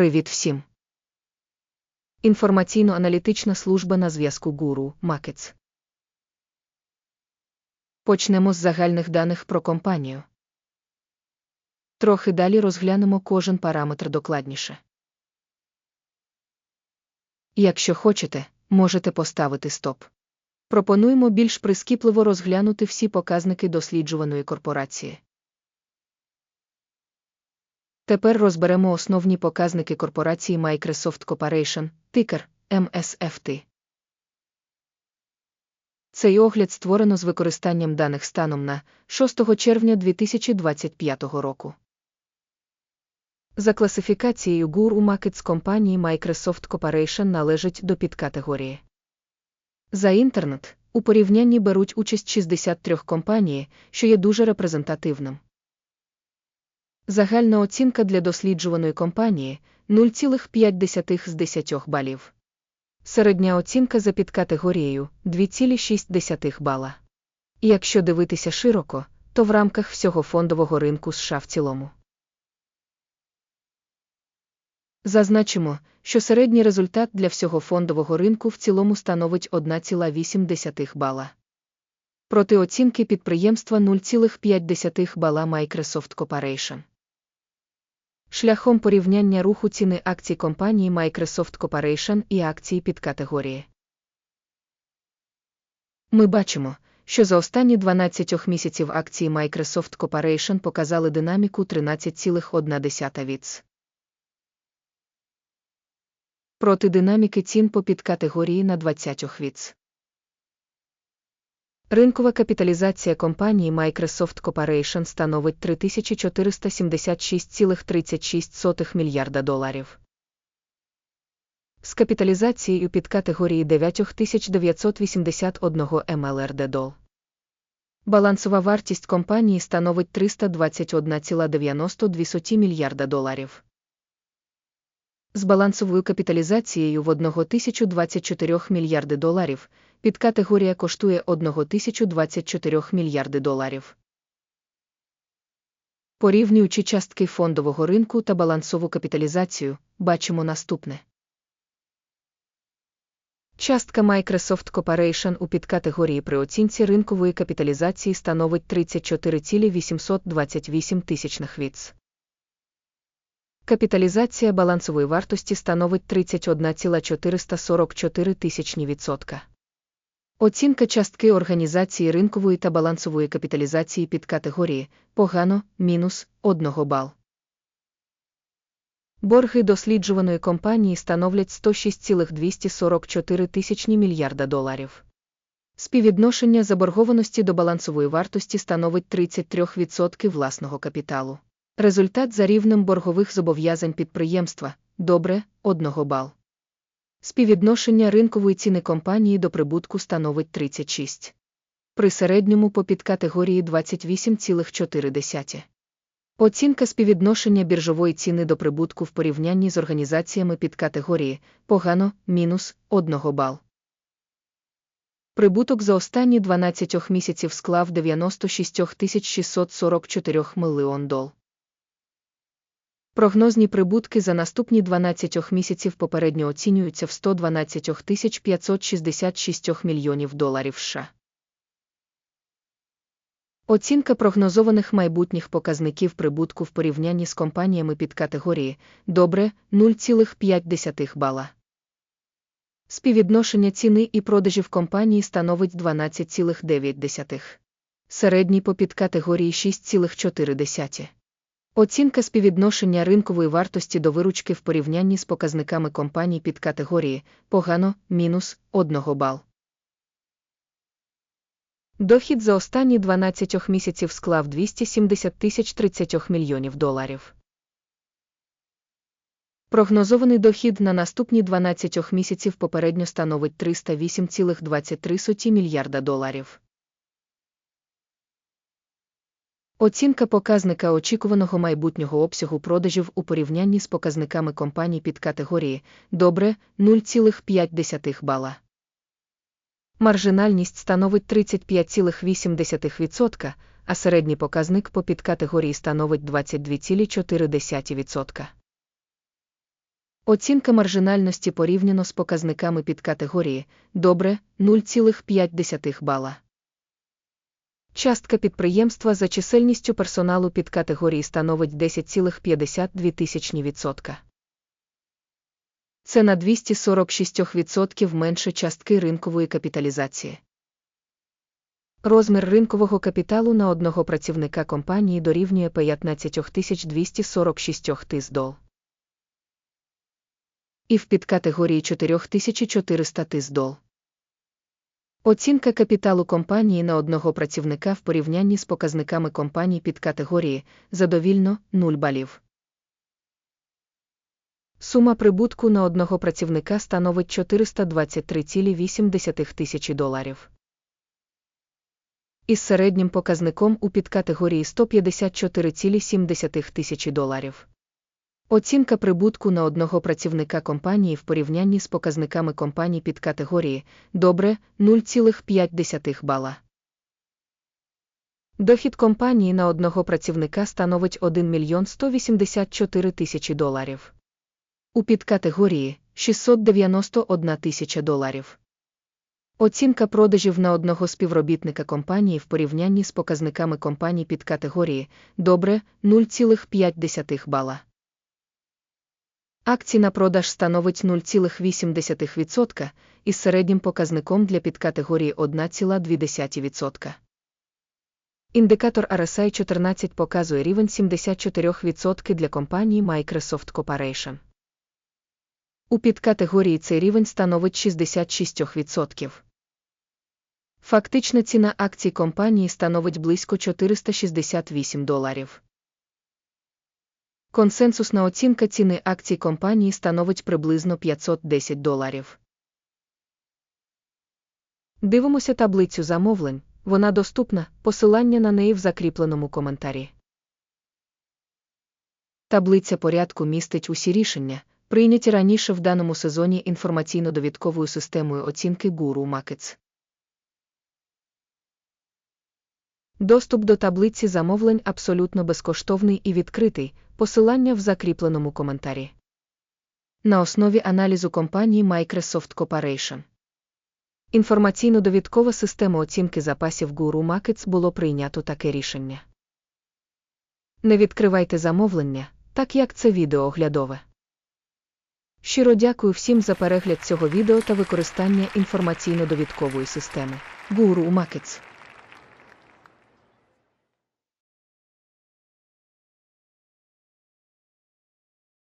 Привіт всім! Інформаційно-аналітична служба на зв'язку Гуру Макетс. Почнемо з загальних даних про компанію. Трохи далі розглянемо кожен параметр докладніше. Якщо хочете, можете поставити стоп. Пропонуємо більш прискіпливо розглянути всі показники досліджуваної корпорації. Тепер розберемо основні показники корпорації Microsoft Corporation, тикер MSFT. Цей огляд створено з використанням даних станом на 6 червня 2025 року. За класифікацією GUR у Markets компанії Microsoft Corporation належить до підкатегорії. За інтернет у порівнянні беруть участь 63 компанії, що є дуже репрезентативним. Загальна оцінка для досліджуваної компанії 0,5 з 10 балів. Середня оцінка за підкатегорією 2,6 бала. Якщо дивитися широко, то в рамках всього фондового ринку США в цілому. Зазначимо, що середній результат для всього фондового ринку в цілому становить 1,8 бала. Проти оцінки підприємства 0,5 бала Microsoft Corporation. Шляхом порівняння руху ціни акцій компанії Microsoft Corporation і акції підкатегорії. Ми бачимо, що за останні 12 місяців акції Microsoft Corporation показали динаміку 13,1 віц. Проти динаміки цін по підкатегорії на 20 віц. Ринкова капіталізація компанії Microsoft Corporation становить 3476,36 мільярда доларів. З капіталізацією під категорії 9981 МЛРД дол. Балансова вартість компанії становить 321,92 мільярда доларів. З балансовою капіталізацією в 1024 мільярди доларів підкатегорія коштує 1024 мільярди доларів. Порівнюючи частки фондового ринку та балансову капіталізацію, бачимо наступне. Частка Microsoft Corporation у підкатегорії при оцінці ринкової капіталізації становить 34,828 тисячних віц. Капіталізація балансової вартості становить 31,444 тисячні відсотка. Оцінка частки організації ринкової та балансової капіталізації під категорії погано мінус 1 бал. Борги досліджуваної компанії становлять 106,244 тисячні мільярда доларів. Співвідношення заборгованості до балансової вартості становить 33% власного капіталу. Результат за рівнем боргових зобов'язань підприємства добре 1 бал. Співвідношення ринкової ціни компанії до прибутку становить 36. При середньому по підкатегорії 28,4. Оцінка співвідношення біржової ціни до прибутку в порівнянні з організаціями підкатегорії погано мінус 1 бал. Прибуток за останні 12 місяців склав 96 644 мільйон дол. Прогнозні прибутки за наступні 12 місяців попередньо оцінюються в 112 566 мільйонів доларів США. Оцінка прогнозованих майбутніх показників прибутку в порівнянні з компаніями під категорії добре 0,5 бала. Співвідношення ціни і продажів компанії становить 12,9. Середній по підкатегорії 6,4. Оцінка співвідношення ринкової вартості до виручки в порівнянні з показниками компаній під категорії погано мінус 1 бал. Дохід за останні 12 місяців склав 270 тисяч 30 мільйонів доларів. Прогнозований дохід на наступні 12 місяців попередньо становить 308,23 мільярда доларів. Оцінка показника очікуваного майбутнього обсягу продажів у порівнянні з показниками компаній під категорії добре 0,5 бала. Маржинальність становить 35,8%, а середній показник по підкатегорії становить 22,4%. Оцінка маржинальності порівняно з показниками підкатегорії добре 0,5 бала. Частка підприємства за чисельністю персоналу підкатегорії становить 10,52%. Це на 246% менше частки ринкової капіталізації. Розмір ринкового капіталу на одного працівника компанії дорівнює 15 246 тис. І в підкатегорії 4400 тис дол. Оцінка капіталу компанії на одного працівника в порівнянні з показниками компаній під категорії задовільно 0 балів. Сума прибутку на одного працівника становить 423,8 тисячі доларів. Із середнім показником у підкатегорії 154,7 тисячі доларів. Оцінка прибутку на одного працівника компанії в порівнянні з показниками компаній під категорії добре 0,5 бала. Дохід компанії на одного працівника становить 1 мільйон 184 тисячі доларів. У підкатегорії 691 тисяча доларів. Оцінка продажів на одного співробітника компанії в порівнянні з показниками компаній під категорії добре 0,5 бала. Акцій на продаж становить 0,8% із середнім показником для підкатегорії 1,2%. Індикатор RSI 14 показує рівень 74% для компанії Microsoft Corporation. У підкатегорії цей рівень становить 66%. Фактична ціна акцій компанії становить близько 468 доларів. Консенсусна оцінка ціни акцій компанії становить приблизно 510 доларів. Дивимося таблицю замовлень. Вона доступна, посилання на неї в закріпленому коментарі. Таблиця порядку містить усі рішення, прийняті раніше в даному сезоні інформаційно-довідковою системою оцінки Guru Markets. Доступ до таблиці замовлень абсолютно безкоштовний і відкритий, посилання в закріпленому коментарі. На основі аналізу компанії Microsoft Corporation. Інформаційно-довідкова система оцінки запасів Guru Markets було прийнято таке рішення. Не відкривайте замовлення, так як це відео оглядове. Щиро дякую всім за перегляд цього відео та використання інформаційно-довідкової системи Guru Markets.